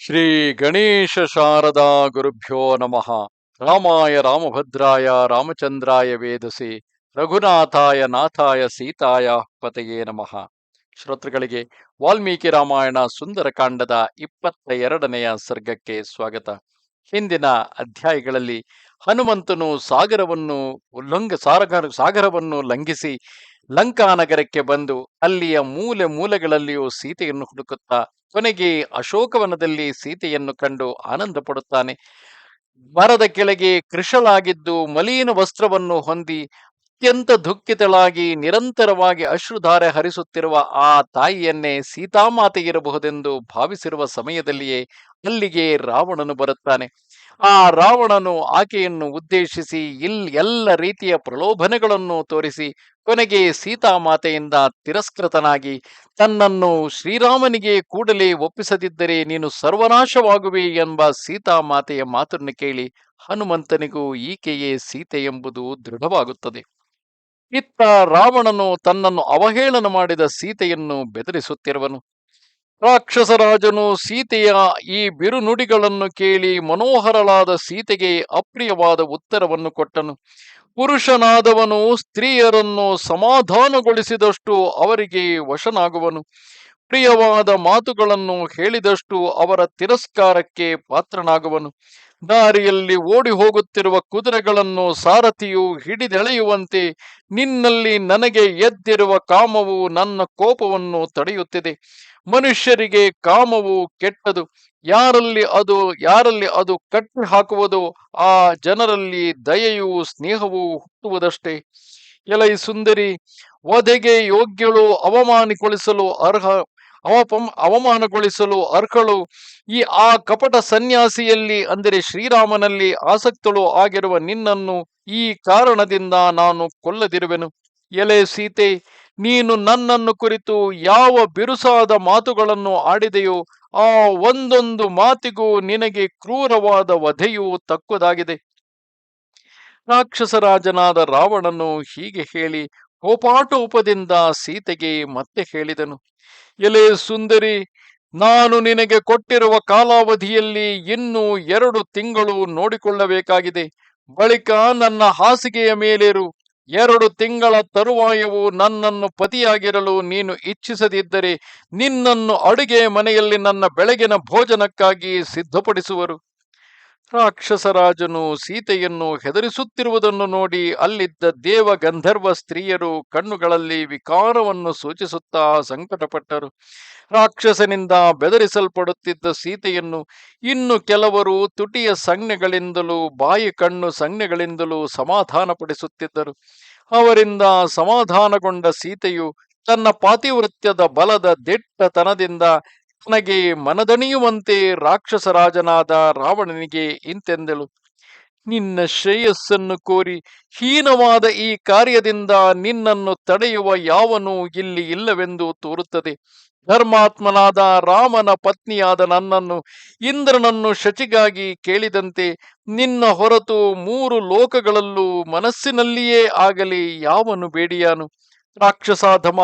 ಶ್ರೀ ಗಣೇಶ ಶಾರದಾ ಗುರುಭ್ಯೋ ನಮಃ. ರಾಮಾಯ ರಾಮಭದ್ರಾಯ ರಾಮಚಂದ್ರಾಯ ವೇದಸಿ ರಘುನಾಥಾಯ ನಾಥಾಯ ಸೀತಾಯ ಪತೆಯೇ ನಮಃ. ಶ್ರೋತೃಗಳಿಗೆ ವಾಲ್ಮೀಕಿ ರಾಮಾಯಣ ಸುಂದರಕಾಂಡದ ಇಪ್ಪತ್ತ ಎರಡನೆಯ ಸರ್ಗಕ್ಕೆ ಸ್ವಾಗತ. ಹಿಂದಿನ ಅಧ್ಯಾಯಗಳಲ್ಲಿ ಹನುಮಂತನು ಸಾಗರವನ್ನು ಉಲ್ಲಂಘ ಸಾಗರ ಸಾಗರವನ್ನು ಲಂಘಿಸಿ ಲಂಕಾನಗರಕ್ಕೆ ಬಂದು ಅಲ್ಲಿಯ ಮೂಲೆ ಮೂಲೆಗಳಲ್ಲಿಯೂ ಸೀತೆಯನ್ನು ಹುಡುಕುತ್ತಾ ಕೊನೆಗೆ ಅಶೋಕವನದಲ್ಲಿ ಸೀತೆಯನ್ನು ಕಂಡು ಆನಂದ ಪಡುತ್ತಾನೆ. ಮರದ ಕೆಳಗೆ ಕೃಶಳಾಗಿದ್ದು ಮಲೀನ ವಸ್ತ್ರವನ್ನು ಹೊಂದಿ ಅತ್ಯಂತ ದುಃಖಿತಳಾಗಿ ನಿರಂತರವಾಗಿ ಅಶ್ರುಧಾರೆ ಹರಿಸುತ್ತಿರುವ ಆ ತಾಯಿಯನ್ನೇ ಸೀತಾಮಾತೆ ಇರಬಹುದೆಂದು ಭಾವಿಸಿರುವ ಸಮಯದಲ್ಲಿಯೇ ಅಲ್ಲಿಗೆ ರಾವಣನು ಬರುತ್ತಾನೆ. ಆ ರಾವಣನು ಆಕೆಯನ್ನು ಉದ್ದೇಶಿಸಿ ಇಲ್ ಎಲ್ಲ ರೀತಿಯ ಪ್ರಲೋಭನೆಗಳನ್ನು ತೋರಿಸಿ ಕೊನೆಗೆ ಸೀತಾಮಾತೆಯಿಂದ ತಿರಸ್ಕೃತನಾಗಿ, ತನ್ನನ್ನು ಶ್ರೀರಾಮನಿಗೆ ಕೂಡಲೇ ಒಪ್ಪಿಸದಿದ್ದರೆ ನೀನು ಸರ್ವನಾಶವಾಗುವೆ ಎಂಬ ಸೀತಾಮಾತೆಯ ಮಾತನ್ನು ಕೇಳಿ, ಹನುಮಂತನಿಗೂ ಈಕೆಯೇ ಸೀತೆ ಎಂಬುದು ದೃಢವಾಗುತ್ತದೆ. ಇತ್ತ ರಾವಣನು ತನ್ನನ್ನು ಅವಹೇಳನ ಮಾಡಿದ ಸೀತೆಯನ್ನು ಬೆದರಿಸುತ್ತಿರುವನು. ರಾಕ್ಷಸರಾಜನು ಸೀತೆಯ ಈ ಬಿರುನುಡಿಗಳನ್ನು ಕೇಳಿ ಮನೋಹರಳಾದ ಸೀತೆಗೆ ಅಪ್ರಿಯವಾದ ಉತ್ತರವನ್ನು ಕೊಟ್ಟನು. ಪುರುಷನಾದವನು ಸ್ತ್ರೀಯರನ್ನು ಸಮಾಧಾನಗೊಳಿಸಿದಷ್ಟು ಅವರಿಗೆ ವಶನಾಗುವನು. ಪ್ರಿಯವಾದ ಮಾತುಗಳನ್ನು ಹೇಳಿದಷ್ಟು ಅವರ ತಿರಸ್ಕಾರಕ್ಕೆ ಪಾತ್ರನಾಗುವನು. ದಾರಿಯಲ್ಲಿ ಓಡಿ ಹೋಗುತ್ತಿರುವ ಕುದುರೆಗಳನ್ನು ಸಾರಥಿಯು ಹಿಡಿದೆಳೆಯುವಂತೆ ನಿನ್ನಲ್ಲಿ ನನಗೆ ಎದ್ದಿರುವ ಕಾಮವು ನನ್ನ ಕೋಪವನ್ನು ತಡೆಯುತ್ತಿದೆ. ಮನುಷ್ಯರಿಗೆ ಕಾಮವು ಕೆಟ್ಟದು. ಯಾರಲ್ಲಿ ಅದು ಯಾರಲ್ಲಿ ಅದು ಕಟ್ಟಿ ಹಾಕುವುದು ಆ ಜನರಲ್ಲಿ ದಯೆಯೂ ಸ್ನೇಹವು ಹುಟ್ಟುವುದಷ್ಟೇ. ಎಲೈ ಸುಂದರಿ, ವಧೆಗೆ ಯೋಗ್ಯಳು ಅವಮಾನಿಗೊಳಿಸಲು ಅರ್ಹ, ಅವಪಂ, ಅವಮಾನಗೊಳಿಸಲು ಅರ್ಹಳು. ಈ ಆ ಕಪಟ ಸನ್ಯಾಸಿಯಲ್ಲಿ ಅಂದರೆ ಶ್ರೀರಾಮನಲ್ಲಿ ಆಸಕ್ತಳು ಆಗಿರುವ ನಿನ್ನನ್ನು ಈ ಕಾರಣದಿಂದ ನಾನು ಕೊಲ್ಲದಿರುವೆನು. ಎಲೆ ಸೀತೆ ನೀನು ನನ್ನನ್ನು ಕುರಿತು ಯಾವ ಬಿರುಸಾದ ಮಾತುಗಳನ್ನು ಆಡಿದೆಯೋ ಆ ಒಂದೊಂದು ಮಾತಿಗೂ ನಿನಗೆ ಕ್ರೂರವಾದ ವಧೆಯು ತಕ್ಕುದಾಗಿದೆ. ರಾಕ್ಷಸರಾಜನಾದ ರಾವಣನು ಹೀಗೆ ಹೇಳಿ ಕೋಪಾಟೋಪದಿಂದ ಸೀತೆಗೆ ಮತ್ತೆ ಹೇಳಿದನು, ಎಲೆ ಸುಂದರಿ, ನಾನು ನಿನಗೆ ಕೊಟ್ಟಿರುವ ಕಾಲಾವಧಿಯಲ್ಲಿ ಇನ್ನೂ ಎರಡು ತಿಂಗಳು ನೋಡಿಕೊಳ್ಳಬೇಕಾಗಿದೆ. ಬಳಿಕ ನನ್ನ ಹಾಸಿಗೆಯ ಮೇಲೇರು ಎರಡು ತಿಂಗಳ ತರುವಾಯವು ನನ್ನನ್ನು ಪತಿಯಾಗಿರಲು ನೀನು ಇಚ್ಛಿಸದಿದ್ದರೆ ನಿನ್ನನ್ನು ಅಡುಗೆ ಮನೆಯಲ್ಲಿ ನನ್ನ ಬೆಳಗಿನ ಭೋಜನಕ್ಕಾಗಿ ಸಿದ್ಧಪಡಿಸುವರು. ರಾಕ್ಷಸರಾಜನು ಸೀತೆಯನ್ನು ಹೆದರಿಸುತ್ತಿರುವುದನ್ನು ನೋಡಿ ಅಲ್ಲಿದ್ದ ದೇವ ಗಂಧರ್ವ ಸ್ತ್ರೀಯರು ಕಣ್ಣುಗಳಲ್ಲಿ ವಿಕಾರವನ್ನು ಸೂಚಿಸುತ್ತಾ ಸಂಕಟಪಟ್ಟರು. ರಾಕ್ಷಸನಿಂದ ಬೆದರಿಸಲ್ಪಡುತ್ತಿದ್ದ ಸೀತೆಯನ್ನು ಇನ್ನು ಕೆಲವರು ತುಟಿಯ ಸಂಜ್ಞೆಗಳಿಂದಲೂ ಬಾಯಿ ಕಣ್ಣು ಸಂಜ್ಞೆಗಳಿಂದಲೂ ಸಮಾಧಾನಪಡಿಸುತ್ತಿದ್ದರು. ಅವರಿಂದ ಸಮಾಧಾನಗೊಂಡ ಸೀತೆಯು ತನ್ನ ಪಾತಿವೃತ್ಯದ ಬಲದ ದಿಟ್ಟತನದಿಂದ ತನಗೆ ಮನದಣಿಯುವಂತೆ ರಾಕ್ಷಸರಾಜನಾದ ರಾವಣನಿಗೆ ಇಂತೆಂದಳು. ನಿನ್ನ ಶ್ರೇಯಸ್ಸನ್ನು ಕೋರಿ ಹೀನವಾದ ಈ ಕಾರ್ಯದಿಂದ ನಿನ್ನನ್ನು ತಡೆಯುವ ಯಾವನೂ ಇಲ್ಲಿ ಇಲ್ಲವೆಂದು ತೋರುತ್ತದೆ. ಧರ್ಮಾತ್ಮನಾದ ರಾಮನ ಪತ್ನಿಯಾದ ನನ್ನನ್ನು ಇಂದ್ರನನ್ನು ಶಚಿಗಾಗಿ ಕೇಳಿದಂತೆ ನಿನ್ನ ಹೊರತು ಮೂರು ಲೋಕಗಳಲ್ಲೂ ಮನಸ್ಸಿನಲ್ಲಿಯೇ ಆಗಲಿ ಯಾವನು ಬೇಡಿಯಾನು. ರಾಕ್ಷಸಾಧಮ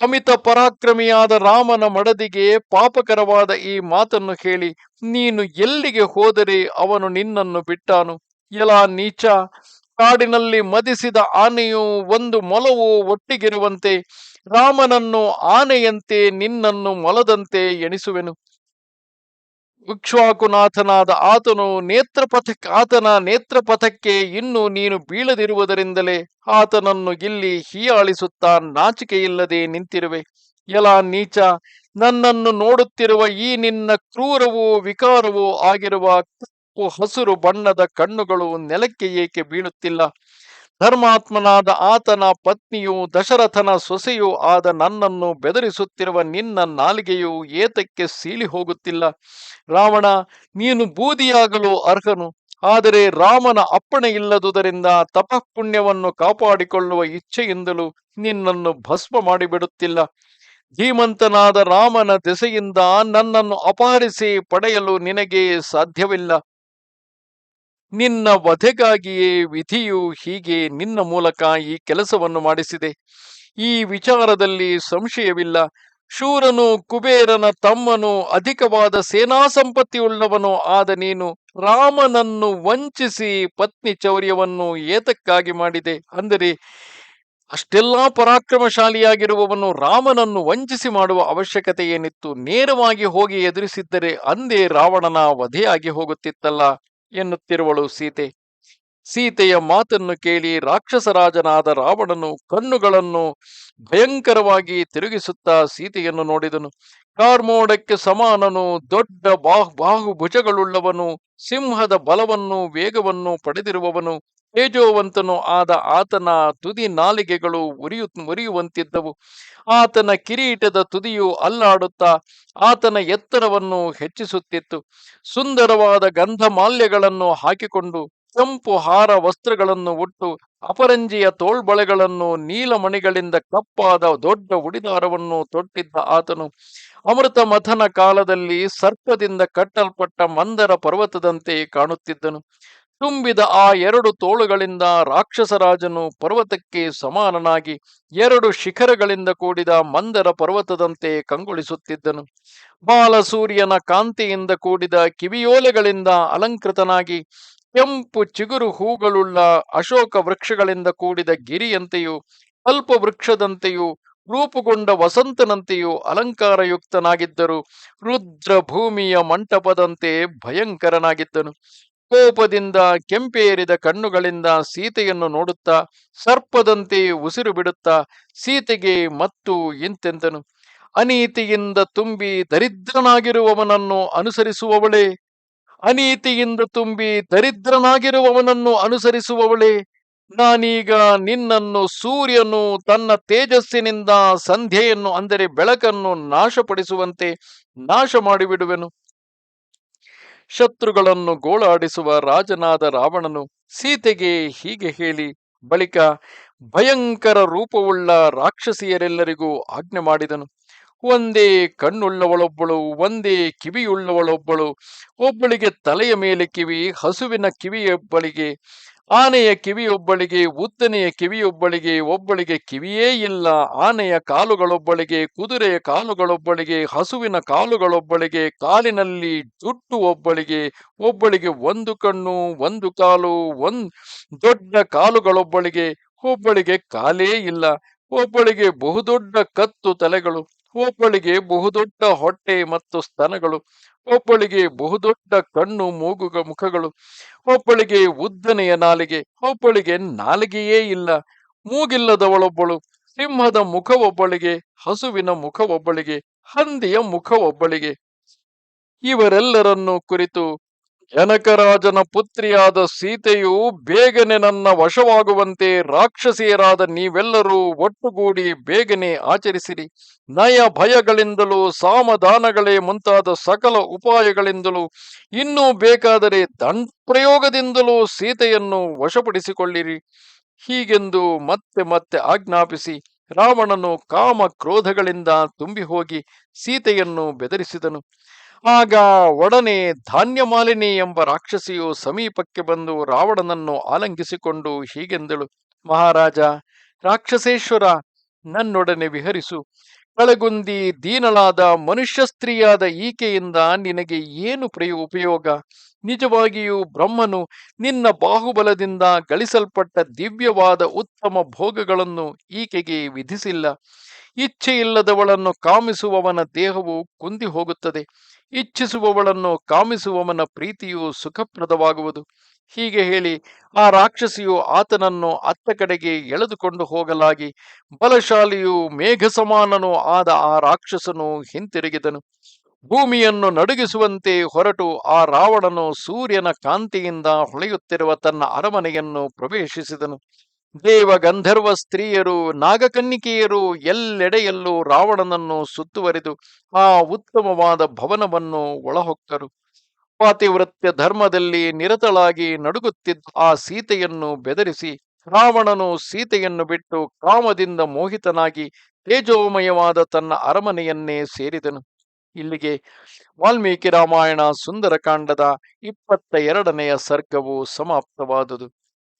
ಅಮಿತ ಪರಾಕ್ರಮಿಯಾದ ರಾಮನ ಮಡದಿಗೆ ಪಾಪಕರವಾದ ಈ ಮಾತನ್ನು ಹೇಳಿ, ನೀನು ಎಲ್ಲಿಗೆ ಹೋದರೆ ಅವನು ನಿನ್ನನ್ನು ಬಿಟ್ಟಾನು? ಎಲ ನೀಚ, ಕಾಡಿನಲ್ಲಿ ಮದಿಸಿದ ಆನೆಯು ಒಂದು ಮೊಲವು ಒಟ್ಟಿಗಿರುವಂತೆ ರಾಮನನ್ನು ಆನೆಯಂತೆ ನಿನ್ನನ್ನು ಮೊಲದಂತೆ ಎಣಿಸುವೆನು. ಇಕ್ಷ್ವಾಕುನಾಥನಾದ ಆತನು ನೇತ್ರಪಥ ಆತನ ನೇತ್ರಪಥಕ್ಕೆ ಇನ್ನು ನೀನು ಬೀಳದಿರುವುದರಿಂದಲೇ ಆತನನ್ನು ಇಲ್ಲಿ ಹೀಯಾಳಿಸುತ್ತಾ ನಾಚಿಕೆಯಿಲ್ಲದೆ ನಿಂತಿರುವೆ. ಎಲ ನೀಚ, ನನ್ನನ್ನು ನೋಡುತ್ತಿರುವ ಈ ನಿನ್ನ ಕ್ರೂರವೂ ವಿಕಾರವೂ ಆಗಿರುವ ಕಪ್ಪು ಹಸುರು ಬಣ್ಣದ ಕಣ್ಣುಗಳು ನೆಲಕ್ಕೆ ಏಕೆ ಬೀಳುತ್ತಿಲ್ಲ? ಧರ್ಮಾತ್ಮನಾದ ಆತನ ಪತ್ನಿಯು ದಶರಥನ ಸೊಸೆಯೂ ಆದ ನನ್ನನ್ನು ಬೆದರಿಸುತ್ತಿರುವ ನಿನ್ನ ನಾಲಿಗೆಯು ಏತಕ್ಕೆ ಸೀಳಿ ಹೋಗುತ್ತಿಲ್ಲ. ರಾವಣ, ನೀನು ಬೂದಿಯಾಗಲು ಅರ್ಹನು. ಆದರೆ ರಾಮನ ಅಪ್ಪಣೆ ಇಲ್ಲದುದರಿಂದ ತಪಃಪುಣ್ಯವನ್ನು ಕಾಪಾಡಿಕೊಳ್ಳುವ ಇಚ್ಛೆಯಿಂದಲೂ ನಿನ್ನನ್ನು ಭಸ್ಮ ಮಾಡಿಬಿಡುತ್ತಿಲ್ಲ. ಧೀಮಂತನಾದ ರಾಮನ ದೆಸೆಯಿಂದ ನನ್ನನ್ನು ಅಪಹರಿಸಿ ಪಡೆಯಲು ನಿನಗೆ ಸಾಧ್ಯವಿಲ್ಲ. ನಿನ್ನ ವಧೆಗಾಗಿಯೇ ವಿಧಿಯು ಹೀಗೆ ನಿನ್ನ ಮೂಲಕ ಈ ಕೆಲಸವನ್ನು ಮಾಡಿಸಿದೆ. ಈ ವಿಚಾರದಲ್ಲಿ ಸಂಶಯವಿಲ್ಲ. ಶೂರನು, ಕುಬೇರನ ತಮ್ಮನು, ಅಧಿಕವಾದ ಸೇನಾ ಸಂಪತ್ತಿಯುಳ್ಳವನು ಆದ ನೀನು ರಾಮನನ್ನು ವಂಚಿಸಿ ಪತ್ನಿ ಚೌರ್ಯವನ್ನು ಏತಕ್ಕಾಗಿ ಮಾಡಿದೆ. ಅಂದರೆ, ಅಷ್ಟೆಲ್ಲಾ ಪರಾಕ್ರಮಶಾಲಿಯಾಗಿರುವವನು ರಾಮನನ್ನು ವಂಚಿಸಿ ಮಾಡುವ ಅವಶ್ಯಕತೆ ಏನಿತ್ತು ನೇರವಾಗಿ ಹೋಗಿ ಎದುರಿಸಿದ್ದರೆ ಅಂದೇ ರಾವಣನ ವಧೆಯಾಗಿ ಹೋಗುತ್ತಿತ್ತಲ್ಲ. ಎನ್ನುತ್ತಿರುವಳು ಸೀತೆ. ಸೀತೆಯ ಮಾತನ್ನು ಕೇಳಿ ರಾಕ್ಷಸರಾಜನಾದ ರಾವಣನು ಕಣ್ಣುಗಳನ್ನು ಭಯಂಕರವಾಗಿ ತಿರುಗಿಸುತ್ತಾ ಸೀತೆಯನ್ನು ನೋಡಿದನು. ಕಾರ್ಮೋಡಕ್ಕೆ ಸಮಾನನು, ದೊಡ್ಡ ಬಾಹು, ಬಾಹುಭುಜಗಳುಳ್ಳವನು, ಸಿಂಹದ ಬಲವನ್ನು, ವೇಗವನ್ನು ಪಡೆದಿರುವವನು. ತೇಜೋವಂತನು ಆದ ಆತನ ತುದಿ ನಾಲಿಗೆಗಳು ಉರಿಯು, ಉರಿಯುವಂತಿದ್ದವು. ಆತನ ಕಿರೀಟದ ತುದಿಯು ಅಲ್ಲಾಡುತ್ತಾ ಆತನ ಎತ್ತರವನ್ನು ಹೆಚ್ಚಿಸುತ್ತಿತ್ತು. ಸುಂದರವಾದ ಗಂಧಮಾಲ್ಯಗಳನ್ನು ಹಾಕಿಕೊಂಡು ಕೆಂಪು ಹಾರ ವಸ್ತ್ರಗಳನ್ನು ಉಟ್ಟು ಅಪರಂಜಿಯ ತೋಳ್ಬಳೆಗಳನ್ನು ನೀಲಮಣಿಗಳಿಂದ ಕಪ್ಪಾದ ದೊಡ್ಡ ಉಡಿದಾರವನ್ನು ತೊಟ್ಟಿದ್ದ ಆತನು. ಅಮೃತ ಮಥನ ಕಾಲದಲ್ಲಿ ಸರ್ಪದಿಂದ ಕಟ್ಟಲ್ಪಟ್ಟ ಮಂದರ ಪರ್ವತದಂತೆ ಕಾಣುತ್ತಿದ್ದನು. ತುಂಬಿದ ಆ ಎರಡು ತೋಳುಗಳಿಂದ ರಾಕ್ಷಸರಾಜನು ಪರ್ವತಕ್ಕೆ ಸಮಾನನಾಗಿ ಎರಡು ಶಿಖರಗಳಿಂದ ಕೂಡಿದ ಮಂದರ ಪರ್ವತದಂತೆ ಕಂಗೊಳಿಸುತ್ತಿದ್ದನು. ಬಾಲಸೂರ್ಯನ ಕಾಂತಿಯಿಂದ ಕೂಡಿದ ಕಿವಿಯೋಲೆಗಳಿಂದ ಅಲಂಕೃತನಾಗಿ ಕೆಂಪು ಚಿಗುರು ಹೂಗಳುಳ್ಳ ಅಶೋಕ ವೃಕ್ಷಗಳಿಂದ ಕೂಡಿದ ಗಿರಿಯಂತೆಯೂ ಅಲ್ಪ ವೃಕ್ಷದಂತೆಯೂ ರೂಪುಗೊಂಡ ವಸಂತನಂತೆಯೂ ಅಲಂಕಾರಯುಕ್ತನಾಗಿದ್ದರು. ರುದ್ರ ಭೂಮಿಯ ಮಂಟಪದಂತೆ ಭಯಂಕರನಾಗಿದ್ದನು. ಕೋಪದಿಂದ ಕೆಂಪೇರಿದ ಕಣ್ಣುಗಳಿಂದ ಸೀತೆಯನ್ನು ನೋಡುತ್ತಾ ಸರ್ಪದಂತೆ ಉಸಿರು ಬಿಡುತ್ತಾ ಸೀತೆಗೆ ಮತ್ತು ಎಂತೆಂತನು? ಅನೀತಿಯಿಂದ ತುಂಬಿ ದರಿದ್ರನಾಗಿರುವವನನ್ನು ಅನುಸರಿಸುವವಳೇ? ಅನೀತಿಯಿಂದ ತುಂಬಿ ದರಿದ್ರನಾಗಿರುವವನನ್ನು ಅನುಸರಿಸುವವಳೇ? ನಾನೀಗ ನಿನ್ನನ್ನು ಸೂರ್ಯನು ತನ್ನ ತೇಜಸ್ಸಿನಿಂದ ಸಂಧ್ಯೆಯನ್ನು ಅಂದರೆ ಬೆಳಕನ್ನು ನಾಶಪಡಿಸುವಂತೆ ನಾಶ ಮಾಡಿಬಿಡುವೆನು ಶತ್ರುಗಳನ್ನು ಗೋಳಾಡಿಸುವ ರಾಜನಾದ ರಾವಣನು ಸೀತೆಗೆ ಹೀಗೆ ಹೇಳಿ, ಬಳಿಕ ಭಯಂಕರ ರೂಪವುಳ್ಳ ರಾಕ್ಷಸಿಯರೆಲ್ಲರಿಗೂ ಆಜ್ಞೆ ಮಾಡಿದನು. ಒಂದೇ ಕಣ್ಣುಳ್ಳವಳೊಬ್ಬಳು, ಒಂದೇ ಕಿವಿಯುಳ್ಳವಳೊಬ್ಬಳು, ಒಬ್ಬಳಿಗೆ ತಲೆಯ ಮೇಲೆ ಕಿವಿ, ಹಸುವಿನ ಕಿವಿಯೊಬ್ಬಳಿಗೆ ಆನೆಯ ಕಿವಿಯೊಬ್ಬಳಿಗೆ, ಉದ್ದನೆಯ ಕಿವಿಯೊಬ್ಬಳಿಗೆ, ಒಬ್ಬಳಿಗೆ ಕಿವಿಯೇ ಇಲ್ಲ. ಆನೆಯ ಕಾಲುಗಳೊಬ್ಬಳಿಗೆ, ಕುದುರೆಯ ಕಾಲುಗಳೊಬ್ಬಳಿಗೆ, ಹಸುವಿನ ಕಾಲುಗಳೊಬ್ಬಳಿಗೆ, ಕಾಲಿನಲ್ಲಿ ಜುಟ್ಟು ಒಬ್ಬಳಿಗೆ ಒಬ್ಬಳಿಗೆ ಒಂದು ಕಣ್ಣು, ಒಂದು ಕಾಲು, ಒಂದ್ ದೊಡ್ಡ ಕಾಲುಗಳೊಬ್ಬಳಿಗೆ, ಒಬ್ಬಳಿಗೆ ಕಾಲೇ ಇಲ್ಲ. ಒಬ್ಬಳಿಗೆ ಬಹುದೊಡ್ಡ ಕತ್ತು ತಲೆಗಳು, ಒಬ್ಬಳಿಗೆ ಬಹುದೊಡ್ಡ ಹೊಟ್ಟೆ ಮತ್ತು ಸ್ತನಗಳು. ಒಬ್ಬಳಿಗೆ ಬಹುದೊಡ್ಡ ಕಣ್ಣು, ಮೂಗುಗ ಮುಖಗಳು. ಒಬ್ಬಳಿಗೆ ಉದ್ದನೆಯ ನಾಲಿಗೆ ಒಬ್ಬಳಿಗೆ ನಾಲಿಗೆಯೇ ಇಲ್ಲ. ಮೂಗಿಲ್ಲದವಳೊಬ್ಬಳು, ಸಿಂಹದ ಮುಖ ಒಬ್ಬಳಿಗೆ ಹಸುವಿನ ಮುಖ ಒಬ್ಬಳಿಗೆ ಹಂದಿಯ ಮುಖ ಒಬ್ಬಳಿಗೆ ಇವರೆಲ್ಲರನ್ನು ಕುರಿತು ಜನಕರಾಜನ ಪುತ್ರಿಯಾದ ಸೀತೆಯು ಬೇಗನೆ ನನ್ನ ವಶವಾಗುವಂತೆ ರಾಕ್ಷಸಿಯರಾದ ನೀವೆಲ್ಲರೂ ಒಟ್ಟುಗೂಡಿ ಬೇಗನೆ ಆಚರಿಸಿರಿ. ನಯ ಭಯಗಳಿಂದಲೂ ಸಾಮಧಾನಗಳೇ ಮುಂತಾದ ಸಕಲ ಉಪಾಯಗಳಿಂದಲೂ ಇನ್ನೂ ಬೇಕಾದರೆ ದಂಡ ಪ್ರಯೋಗದಿಂದಲೂ ಸೀತೆಯನ್ನು ವಶಪಡಿಸಿಕೊಳ್ಳಿರಿ. ಹೀಗೆಂದು ಮತ್ತೆ ಮತ್ತೆ ಆಜ್ಞಾಪಿಸಿ ರಾವಣನು ಕಾಮ ಕ್ರೋಧಗಳಿಂದ ತುಂಬಿ ಹೋಗಿ ಸೀತೆಯನ್ನು ಬೆದರಿಸಿದನು. ಆಗ ಒಡನೆ ಧಾನ್ಯಮಾಲಿನಿ ಎಂಬ ರಾಕ್ಷಸಿಯು ಸಮೀಪಕ್ಕೆ ಬಂದು ರಾವಣನನ್ನು ಆಲಂಗಿಸಿಕೊಂಡು ಹೀಗೆಂದಳು. ಮಹಾರಾಜ, ರಾಕ್ಷಸೇಶ್ವರ, ನನ್ನೊಡನೆ ವಿಹರಿಸು. ಕಳಗುಂದಿ ದೀನಳಾದ ಮನುಷ್ಯ ಸ್ತ್ರೀಯಾದ ಈಕೆಯಿಂದ ನಿನಗೆ ಏನು ಪ್ರಯು ಉಪಯೋಗ? ನಿಜವಾಗಿಯೂ ಬ್ರಹ್ಮನು ನಿನ್ನ ಬಾಹುಬಲದಿಂದ ಗಳಿಸಲ್ಪಟ್ಟ ದಿವ್ಯವಾದ ಉತ್ತಮ ಭೋಗಗಳನ್ನು ಈಕೆಗೆ ವಿಧಿಸಿಲ್ಲ. ಇಚ್ಛೆಯಿಲ್ಲದವಳನ್ನು ಕಾಮಿಸುವವನ ದೇಹವು ಕುಂದಿ ಹೋಗುತ್ತದೆ ಇಚ್ಛಿಸುವವಳನ್ನು ಕಾಮಿಸುವವನ ಪ್ರೀತಿಯು ಸುಖಪ್ರದವಾಗುವುದು. ಹೀಗೆ ಹೇಳಿ ಆ ರಾಕ್ಷಸಿಯು ಆತನನ್ನು ಅತ್ತ ಕಡೆಗೆ ಎಳೆದುಕೊಂಡು ಹೋಗಲಾಗಿ ಬಲಶಾಲಿಯು ಮೇಘ ಸಮಾನನೂ ಆದ ಆ ರಾಕ್ಷಸನು ಹಿಂತಿರುಗಿದನು. ಭೂಮಿಯನ್ನು ನಡುಗಿಸುವಂತೆ ಹೊರಟು ಆ ರಾವಣನು ಸೂರ್ಯನ ಕಾಂತಿಯಿಂದ ಹೊಳೆಯುತ್ತಿರುವ ತನ್ನ ಅರಮನೆಯನ್ನು ಪ್ರವೇಶಿಸಿದನು. ದೇವ ಗಂಧರ್ವ ಸ್ತ್ರೀಯರು, ನಾಗಕನ್ನಿಕೆಯರು ಎಲ್ಲೆಡೆಯಲ್ಲೂ ರಾವಣನನ್ನು ಸುತ್ತುವರಿದು ಆ ಉತ್ತಮವಾದ ಭವನವನ್ನು ಒಳಹೊಕ್ಕರು. ಪಾತಿವೃತ್ಯ ಧರ್ಮದಲ್ಲಿ ನಿರತಳಾಗಿ ನಡುಗುತ್ತಿದ್ದ ಆ ಸೀತೆಯನ್ನು ಬೆದರಿಸಿ ರಾವಣನು ಸೀತೆಯನ್ನು ಬಿಟ್ಟು ಕಾಮದಿಂದ ಮೋಹಿತನಾಗಿ ತೇಜೋಮಯವಾದ ತನ್ನ ಅರಮನೆಯನ್ನೇ ಸೇರಿದನು. ಇಲ್ಲಿಗೆ ವಾಲ್ಮೀಕಿ ರಾಮಾಯಣ ಸುಂದರಕಾಂಡದ ಇಪ್ಪತ್ತ ಎರಡನೆಯ ಸರ್ಗವು ಸಮಾಪ್ತವಾದುದು.